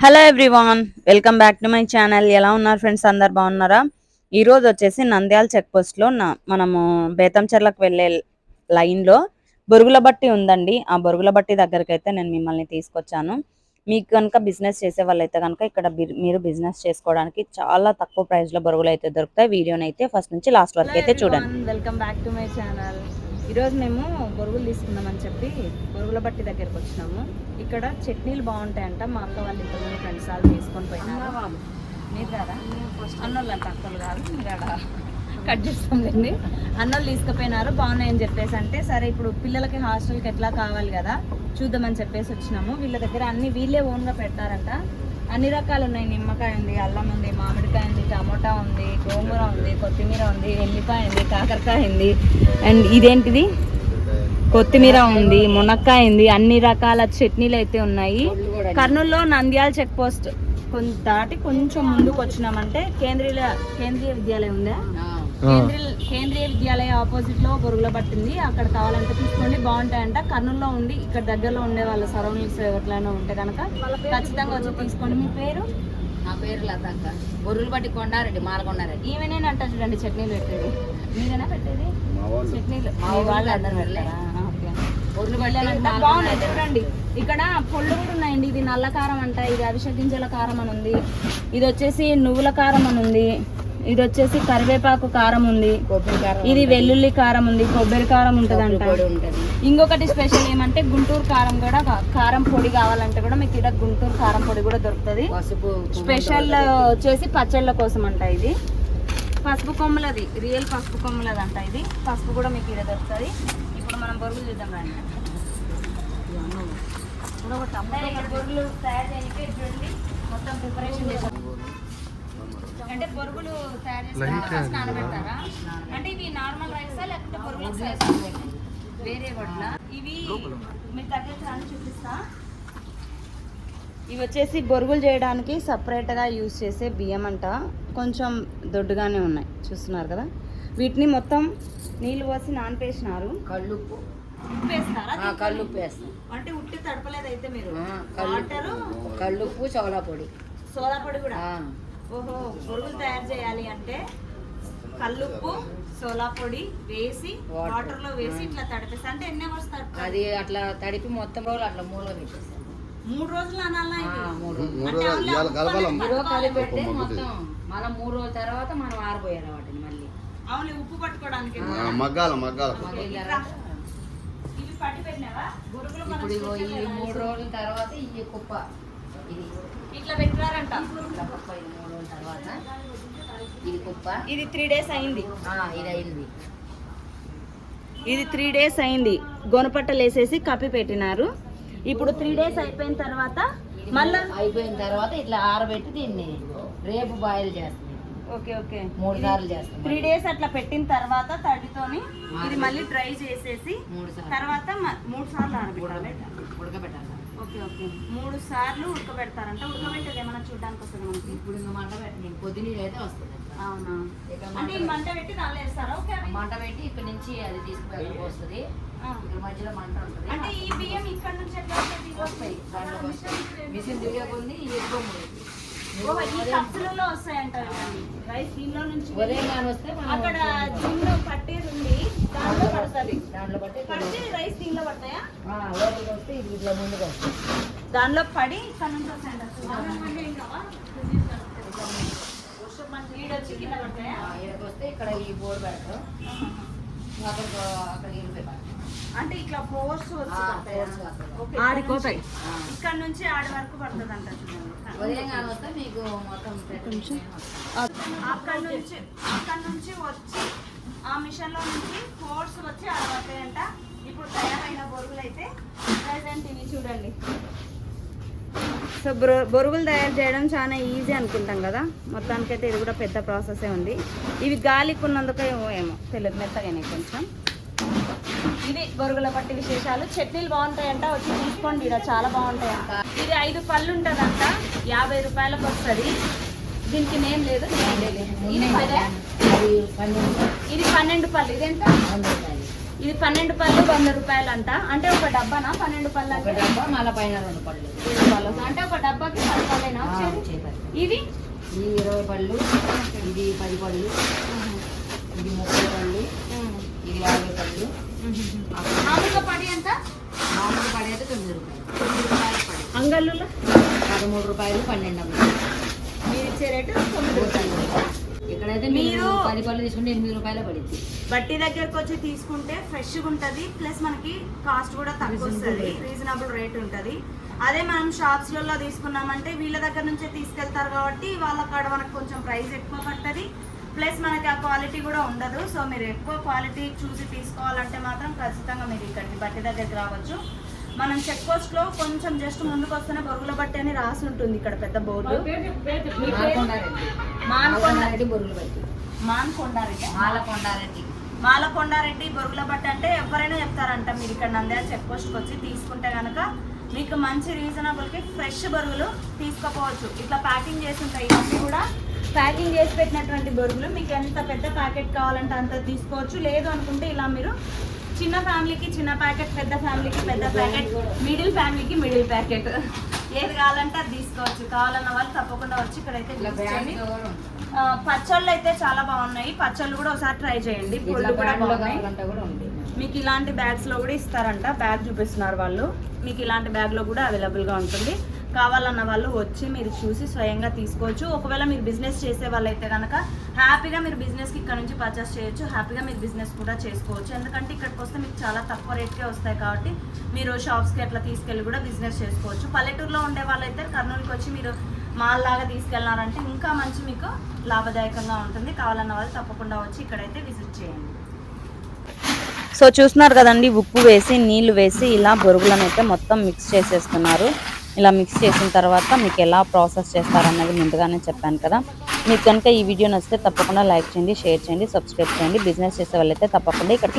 Hello everyone welcome back to my channel. ఎలా ఉన్నారు friends? అందరు బాగున్నారా? ఈ రోజు వచ్చేసి నంద్యాల చెక్ పోస్ట్లో నా- మనము బేతంచెర్లకు వెళ్ళే లైన్లో బొరుగుల బట్టి ఉందండి. ఆ బొరుగుల బట్టి దగ్గరికి అయితే నేను మిమ్మల్ని తీసుకొచ్చాను. మీకు కనుక బిజినెస్ చేసే వాళ్ళైతే కనుక ఇక్కడ మీరు బిజినెస్ చేసుకోవడానికి చాలా తక్కువ ప్రైస్లో బొరుగులు అయితే దొరుకుతాయి. వీడియోని అయితే ఫస్ట్ నుంచి లాస్ట్ వరకు అయితే చూడండి. Welcome back to my channel. ఈరోజు మేము బొరుగులు తీసుకుందామని చెప్పి బొరుగుల బట్టి దగ్గరికి వచ్చినాము. ఇక్కడ చట్నీలు బాగుంటాయంట. మా అక్క వాళ్ళు ఇంతకుముందు ఫ్రెండ్స్ వాళ్ళు తీసుకొని పోయినారు. మీరు కదా అన్నోళ్ళు అంట అక్కలు కాదు మీరు కట్ చేస్తాంలేండి అన్నోళ్ళు తీసుకుపోయినారు బాగున్నాయని చెప్పేసి అంటే సరే ఇప్పుడు పిల్లలకి హాస్టల్కి ఎట్లా కావాలి కదా చూద్దామని చెప్పేసి వచ్చినాము. వీళ్ళ దగ్గర అన్ని వీళ్ళే ఓన్గా పెడతారంట. అన్ని రకాలు ఉన్నాయి. నిమ్మకాయ ఉంది అల్లం ఉంది మామిడికాయ ఉంది టమోటా ఉంది గోంగూర ఉంది కొత్తిమీర ఉంది ఎల్లిపాయ ఉంది కాకరకాయ ఉంది. అండ్ ఇదేంటిది? కొత్తిమీర ఉంది మునక్కాయ ఉంది అన్ని రకాల చట్నీలు అయితే ఉన్నాయి. కర్నూలులో నంద్యాల చెక్ పోస్ట్. కొంత దాటి కొంచెం ముందుకు వచ్చినామంటే కేంద్రీయ కేంద్రీయ విద్యాలయం ఉందా? కేంద్రీయ కేంద్రీయ విద్యాలయ ఆపోజిట్లో బొరుగుల పట్టింది. అక్కడ కావాలంటే తీసుకోండి. బాగుంటాయంట. కర్నూలులో ఉండి ఇక్కడ దగ్గరలో ఉండే వాళ్ళ సరౌండింగ్స్ ఎవరికైనా ఉంటే కనుక ఖచ్చితంగా వచ్చి తీసుకోండి. మీ పేరు? నా పేరు లతక్క. బొర్రులు బట్టి కొండారెడ్డి మాలకొండారెడ్డి. అంట చూడండి చట్నీలు పెట్టేది. మీరేనా పెట్టేది? చట్నీలు. మా వాళ్ళు అందరూ అందరూ వెళ్ళే. పెడతారా? ఆ, ఓకే. బొర్రులు బట్టి వెళ్ళాలంట బాగున్నాయి చూడండి. ఇక్కడ పొళ్ళు కూడా ఉన్నాయండి. ఇది నల్ల కారం అంట. ఇది గింజల కారం అని ఉంది. ఇది వచ్చేసి నువ్వుల కారం అని ఉంది. ఇది వచ్చేసి కరివేపాకు కారం ఉంది. ఇది వెల్లుల్లి కారం ఉంది కొబ్బరి కారం ఉంటదంట. ఉంటుంది. ఇంకొకటి స్పెషల్ ఏమంటే గుంటూరు కారం కూడా కారం పొడి కావాలంటే కూడా మీకు ఇక్కడ గుంటూరు కారం పొడి కూడా దొరుకుతుంది. పసుపు స్పెషల్ వచ్చేసి పచ్చళ్ళ కోసం అంట ఇది. పసుపు కొమ్మలది రియల్ పసుపు కొమ్మలది అంట ఇది. పసుపు కూడా మీకు ఇక్కడ దొరుకుతుంది. ఇప్పుడు మనం బొరుగులు చూద్దాం రండి. అంటే బొరుగులు తయారు చేయడానికి అంటే బొరుగులు తయారు చేసి నానబెడతారా అంటే ఇవి నార్మల్ రైసా లేకపోతే బొరుగులు వేరే వడ్ల ఇవి మీకు దగ్గర చూపిస్తా. ఇవి వచ్చేసి బొరుగులు చేయడానికి సపరేట్గా యూజ్ చేసే బియ్యం అంట. కొంచెం దొడ్డుగానే ఉన్నాయి. చూస్తున్నారు కదా? వీటిని మొత్తం నీళ్ళు పోసి నానపేసినారు. కళ్ళుప్పు. ఉప్పు వేస్తారా కళ్ళుప్పు వేస్తాం. అంటే ఉట్టి తడపలేదు అయితే మీరు వాటరు? కళ్ళుప్పు చోళా పొడి. సోడా పొడి కూడా? ఆ, ఓహో బొరుగులు తయారు చేయాలి అంటే కల్లుప్పు సోలా పొడి వేసి. వాటర్. లో వేసి ఇట్లా తడిపేసి అంటే ఎన్ని అవర్స్ తడపాలి అది అట్లా తడిపి మొత్తం రోజులు అట్లా మూల మూడు రోజులు అనాలా. కలిపెట్టి మొత్తం మళ్ళీ మూడు రోజుల తర్వాత మనం ఆరిపోయారు వాటిని మళ్ళీ. అవును ఉప్పు పట్టుకోవడానికి. మగ్గాల మగ్గాల. ఇప్పుడు ఈ మూడు రోజుల తర్వాత ఈ కుప్ప. ఇది ఇట్లా పెట్టినారంట. ఇట్లా కుప్ప ఇది మూడు రోజుల తర్వాత ఇది కుప్ప ఇది త్రీ డేస్ అయింది. ఇది అయింది ఇది త్రీ డేస్ అయింది. గొనపట్టలు వేసేసి కప్పి పెట్టినారు. ఇప్పుడు త్రీ డేస్ అయిపోయిన తర్వాత మళ్ళా అయిపోయిన తర్వాత ఇట్లా ఆరబెట్టి దీన్ని రేపు బాయిల్ చేస్తాం. Okay okay. మూడు సార్లు చేస్తాం. త్రీ డేస్ అట్లా పెట్టిన తర్వాత తడితోని ఇది మళ్ళీ డ్రై చేసేసి తర్వాత మూడు సార్లు ఉడకబెట్టాలి. Okay okay. మూడు సార్లు ఉడకబెడతారంట. ఉడకబెట్టేది ఏమైనా చూడడానికి వస్తుంది మనకి? ఇప్పుడు ఇంకా మంట పెట్టి నేను పొద్దునీళ్ళు అయితే వస్తుంది అవునా? ఇక్కడ అంటే ఈ మంట పెట్టి దానిలో వేస్తారా? ఓకే? మంట పెట్టి ఇక్కడ నుంచి అది తీసుకుపోయి వస్తుంది. ఇక్కడ మధ్యలో మంట ఉంటుంది. అంటే ఈ బియ్యం ఇక్కడ నుంచి ఎట్లా వస్తాయి? మిషన్ దిగకుంది ఈ ఎక్కువ కప్సులలో వస్తాయంట. రైస్ దీనిలో నుంచి అక్కడ జిమ్ పట్టేది ఉంది. దానిలో పడుతుంది. దాంట్లో పడితే రైస్ దీనిలో పడతాయా? దానిలో పడి ఇక్కడ నుంచి వస్తాయంట. ఈడొచ్చి కింద పడతాయా? ఆ, ఈడకి వస్తే ఇక్కడ ఈ బోర్డు పెడతాం. అంటే ఇట్లా ఫోర్స్ ఆడిపోతాయి. ఇక్కడ నుంచి- ఆడి వరకు పడుతుంది అంట మీకు మొత్తం అక్కడ నుంచి అక్కడ నుంచి వచ్చి ఆ మిషన్లో నుంచి ఫోర్స్ వచ్చి ఆడబడతాయంట. ఇప్పుడు తయారైన బొరుగులు అయితే ప్రజెంట్ ఇవి చూడండి. సో బొరుగులు తయారు చేయడం చాలా ఈజీ అనుకుంటాం కదా. మొత్తానికైతే ఇది కూడా పెద్ద ప్రాసెసే ఉంది. ఇవి గాలికి ఉన్నందుకు ఏమో ఏమో తెలియదు మెత్తగానే కొంచెం. ఇది బొరుగుల పట్టి విశేషాలు. చట్నీలు బాగుంటాయంట వచ్చి తీసుకోండి ఇక్కడ చాలా బాగుంటాయంట. ఇది ఐదు పళ్ళు ఉంటుందంట యాభై రూపాయలకు వస్తుంది. దీనికి నేమ్ లేదు ఇది పన్నెండు పళ్ళు. ఇది వంద ఇది పన్నెండు పళ్ళు వంద రూపాయలు అంట అంటే ఒక డబ్బానా? పన్నెండు పళ్ళు ఒక అంటే? డబ్బా మళ్ళీ పైన రెండు పళ్ళు. పళ్ళు. అంటే ఒక డబ్బాకి పది పళ్ళు ఇవి? ఈ ఇరవై పళ్ళు ఇది పది పళ్ళు ఇది ముప్పై పళ్ళు ఇది యాభై పళ్ళు. మామూలుగా పడి ఎంత? మామూలు పడి అయితే తొమ్మిది రూపాయలు. అంగళ్ళులో? పదమూడు రూపాయలు పన్నెండు మీరు ఇచ్చే రేటు తొమ్మిది రూపాయలు. ఇక్కడైతే మీరు- పది పళ్ళు తీసుకుంటే ఎనిమిది రూపాయలు పడింది. బట్టి దగ్గరకు వచ్చి తీసుకుంటే ఫ్రెష్గా ఉంటుంది ప్లస్ మనకి కాస్ట్ కూడా తక్కువ వస్తుంది. రీజనబుల్ రేట్ ఉంటుంది. అదే మనం షాప్స్లలో తీసుకున్నామంటే వీళ్ళ దగ్గర నుంచే తీసుకెళ్తారు కాబట్టి వాళ్ళ కాడ మనకు కొంచెం ప్రైస్ ఎక్కువ పడుతుంది. ప్లస్ మనకి ఆ క్వాలిటీ కూడా ఉండదు. సో మీరు ఎక్కువ క్వాలిటీ చూసి తీసుకోవాలంటే మాత్రం ఖచ్చితంగా మీరు ఇక్కడికి బట్టి దగ్గరికి రావచ్చు. మనం చెక్ పోస్ట్లో కొంచెం జస్ట్ ముందుకు వస్తేనే బొరుగుల బట్టి అని రాసి ఉంటుంది ఇక్కడ పెద్ద బోర్డు. మాలకొండారెడ్డి మానకొండ మాలకొండారెడ్డి బొరుగులు బట్టి మాన్కొండారెడ్డి మాలకొండారెడ్డి మాలకొండారెడ్డి బొరుగుల బట్టి అంటే ఎవరైనా చెప్తారంట మీరు ఇక్కడ నంద్యాల చెక్ పోస్ట్కి వచ్చి తీసుకుంటే కనుక మీకు మంచి రీజనబుల్కి ఫ్రెష్ బొరుగులు తీసుకోపోవచ్చు. ఇట్లా ప్యాకింగ్ చేసి ఉంటాయి. ఇవన్నీ కూడా ప్యాకింగ్ చేసి పెట్టినటువంటి బొరుగులు. మీకు ఎంత పెద్ద ప్యాకెట్ కావాలంటే అంత తీసుకోవచ్చు. లేదు అనుకుంటే ఇలా మీరు చిన్న ఫ్యామిలీకి చిన్న ప్యాకెట్ పెద్ద ఫ్యామిలీకి పెద్ద ప్యాకెట్ మిడిల్ ఫ్యామిలీకి మిడిల్ ప్యాకెట్. ఏది కావాలంటే అది తీసుకోవచ్చు. కావాలన్న వాళ్ళు తప్పకుండా వచ్చి ఇక్కడైతే. బ్యాగ్లో పచ్చళ్ళు అయితే చాలా బాగున్నాయి. పచ్చళ్ళు కూడా ఒకసారి ట్రై చేయండి. పుళ్ళు కూడా బ్యాగ్లో బాగున్నాయి. మీకు ఇలాంటి బ్యాగ్స్లో కూడా ఇస్తారంట. బ్యాగ్ చూపిస్తున్నారు వాళ్ళు. మీకు ఇలాంటి బ్యాగ్లో కూడా అవైలబుల్గా ఉంటుంది. కావాలన్న వాళ్ళు వచ్చి మీరు చూసి స్వయంగా తీసుకోవచ్చు. ఒకవేళ మీరు బిజినెస్ చేసే వాళ్ళైతే కనుక హ్యాపీగా మీరు బిజినెస్కి ఇక్కడ నుంచి పర్చేస్ చేయొచ్చు. హ్యాపీగా మీరు బిజినెస్ కూడా చేసుకోవచ్చు. ఎందుకంటే ఇక్కడికి వస్తే మీకు చాలా తక్కువ రేట్కే వస్తాయి కాబట్టి మీరు షాప్స్కి అట్లా తీసుకెళ్ళి కూడా బిజినెస్ చేసుకోవచ్చు. పల్లెటూరులో ఉండే వాళ్ళైతే కర్నూలుకి వచ్చి మీరు మాల్ లాగా తీసుకెళ్ళారంటే ఇంకా మంచి మీకు లాభదాయకంగా ఉంటుంది. కావాలన్న వాళ్ళు తప్పకుండా వచ్చి ఇక్కడైతే విజిట్ చేయండి. సో చూస్తున్నారు కదండి ఉప్పు వేసి నీళ్ళు వేసి ఇలా బొరుగులను అయితే మొత్తం మిక్స్ చేసేస్తున్నారు. ఇలా మిక్స్ చేసిన తర్వాత మీకు ఎలా ప్రాసెస్ చేస్తారన్నది ముందుగానే చెప్పాను కదా. మీకు కనుక ఈ వీడియో నచ్చితే తప్పకుండా లైక్ చేయండి షేర్ చేయండి సబ్స్క్రైబ్ చేయండి. బిజినెస్ చేసే వాళ్ళైతే తప్పకుండా ఇక్కడ